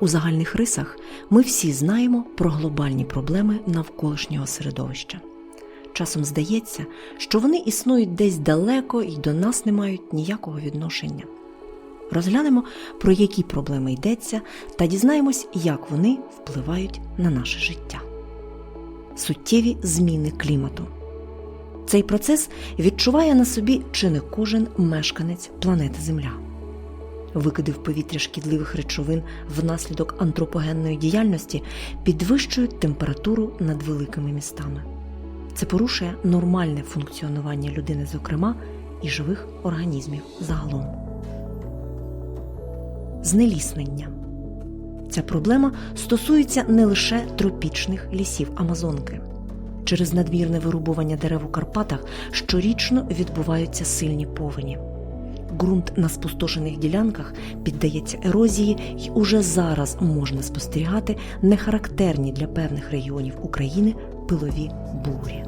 У загальних рисах ми всі знаємо про глобальні проблеми навколишнього середовища. Часом здається, що вони існують десь далеко і до нас не мають ніякого відношення. Розглянемо, про які проблеми йдеться, та дізнаємось, як вони впливають на наше життя. Суттєві зміни клімату. Цей процес відчуває на собі чи не кожен мешканець планети Земля. Викиди в повітря шкідливих речовин внаслідок антропогенної діяльності підвищують температуру над великими містами. Це порушує нормальне функціонування людини, зокрема, і живих організмів загалом. Знеліснення. Ця проблема стосується не лише тропічних лісів Амазонки. Через надмірне вирубування дерев у Карпатах щорічно відбуваються сильні повені. Ґрунт на спустошених ділянках піддається ерозії, і уже зараз можна спостерігати нехарактерні для певних регіонів України пилові бурі.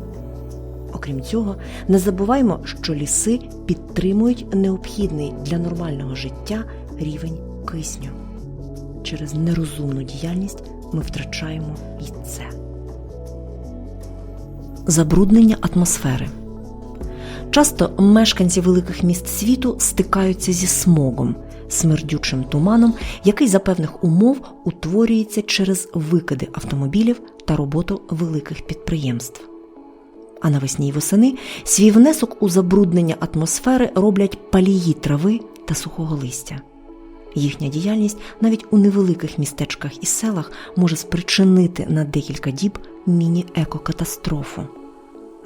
Окрім цього, не забуваймо, що ліси підтримують необхідний для нормального життя рівень кисню. Через нерозумну діяльність ми втрачаємо і це. Забруднення атмосфери. Часто мешканці великих міст світу стикаються зі смогом, смердючим туманом, який за певних умов утворюється через викиди автомобілів та роботу великих підприємств. А навесні й восени свій внесок у забруднення атмосфери роблять палії трави та сухого листя. Їхня діяльність навіть у невеликих містечках і селах може спричинити на декілька діб міні-екокатастрофу.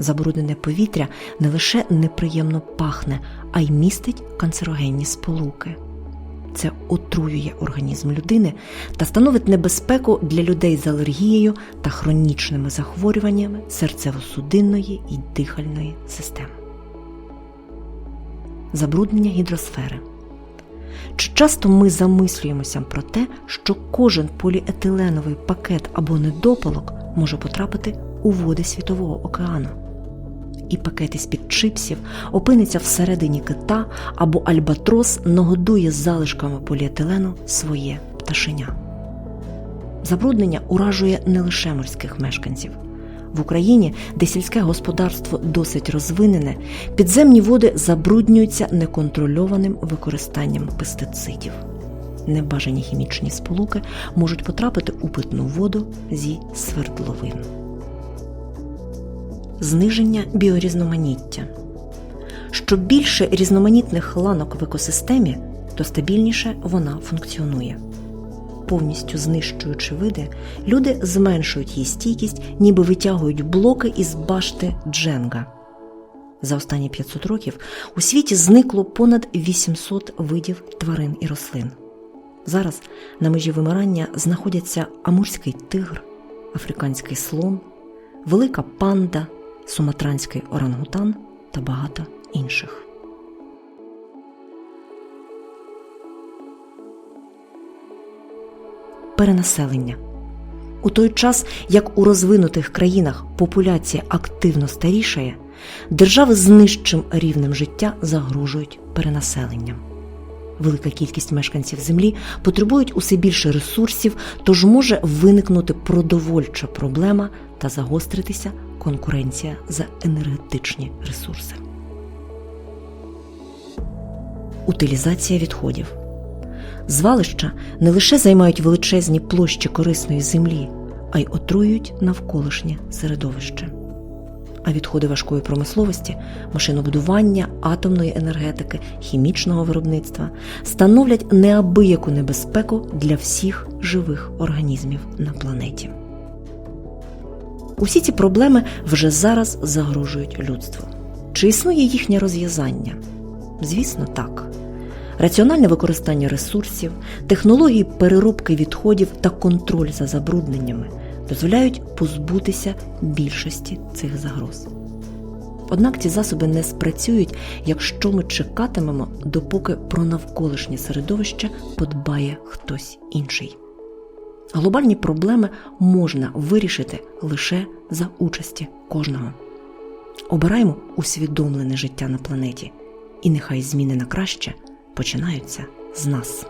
Забруднене повітря не лише неприємно пахне, а й містить канцерогенні сполуки. Це отруює організм людини та становить небезпеку для людей з алергією та хронічними захворюваннями серцево-судинної і дихальної систем. Забруднення гідросфери. Чи часто ми замислюємося про те, що кожен поліетиленовий пакет або недопалок може потрапити у води Світового океану? І пакет із-під чипсів опиниться всередині кита або альбатрос нагодує залишками поліетилену своє пташеня. Забруднення уражує не лише морських мешканців. В Україні, де сільське господарство досить розвинене, підземні води забруднюються неконтрольованим використанням пестицидів. Небажані хімічні сполуки можуть потрапити у питну воду зі свердловин. Зниження біорізноманіття. Що більше різноманітних ланок в екосистемі, то стабільніше вона функціонує повністю знищуючи види, люди зменшують її стійкість, ніби витягують блоки із башти Дженга. За останні 500 років у світі зникло понад 800 видів тварин і рослин. Зараз на межі вимирання знаходяться амурський тигр, африканський слон, велика панда, суматранський орангутан та багато інших. перенаселення. У той час, як у розвинутих країнах популяція активно старішає, держави з нижчим рівнем життя загрожують перенаселенням. Велика кількість мешканців землі потребують усе більше ресурсів, тож може виникнути продовольча проблема та загостритися конкуренція за енергетичні ресурси. Утилізація відходів. Звалища не лише займають величезні площі корисної землі, а й отруюють навколишнє середовище. А відходи важкої промисловості, машинобудування, атомної енергетики, хімічного виробництва становлять неабияку небезпеку для всіх живих організмів на планеті. Усі ці проблеми вже зараз загрожують людству. Чи існує їхнє розв'язання? Звісно, так раціональне використання ресурсів, технології переробки відходів та контроль за забрудненнями дозволяють позбутися більшості цих загроз. Однак ці засоби не спрацюють, якщо ми чекатимемо, допоки про навколишнє середовище подбає хтось інший. Глобальні проблеми можна вирішити лише за участі кожного. Обираємо усвідомлене життя на планеті, і нехай зміни на краще починаються з нас.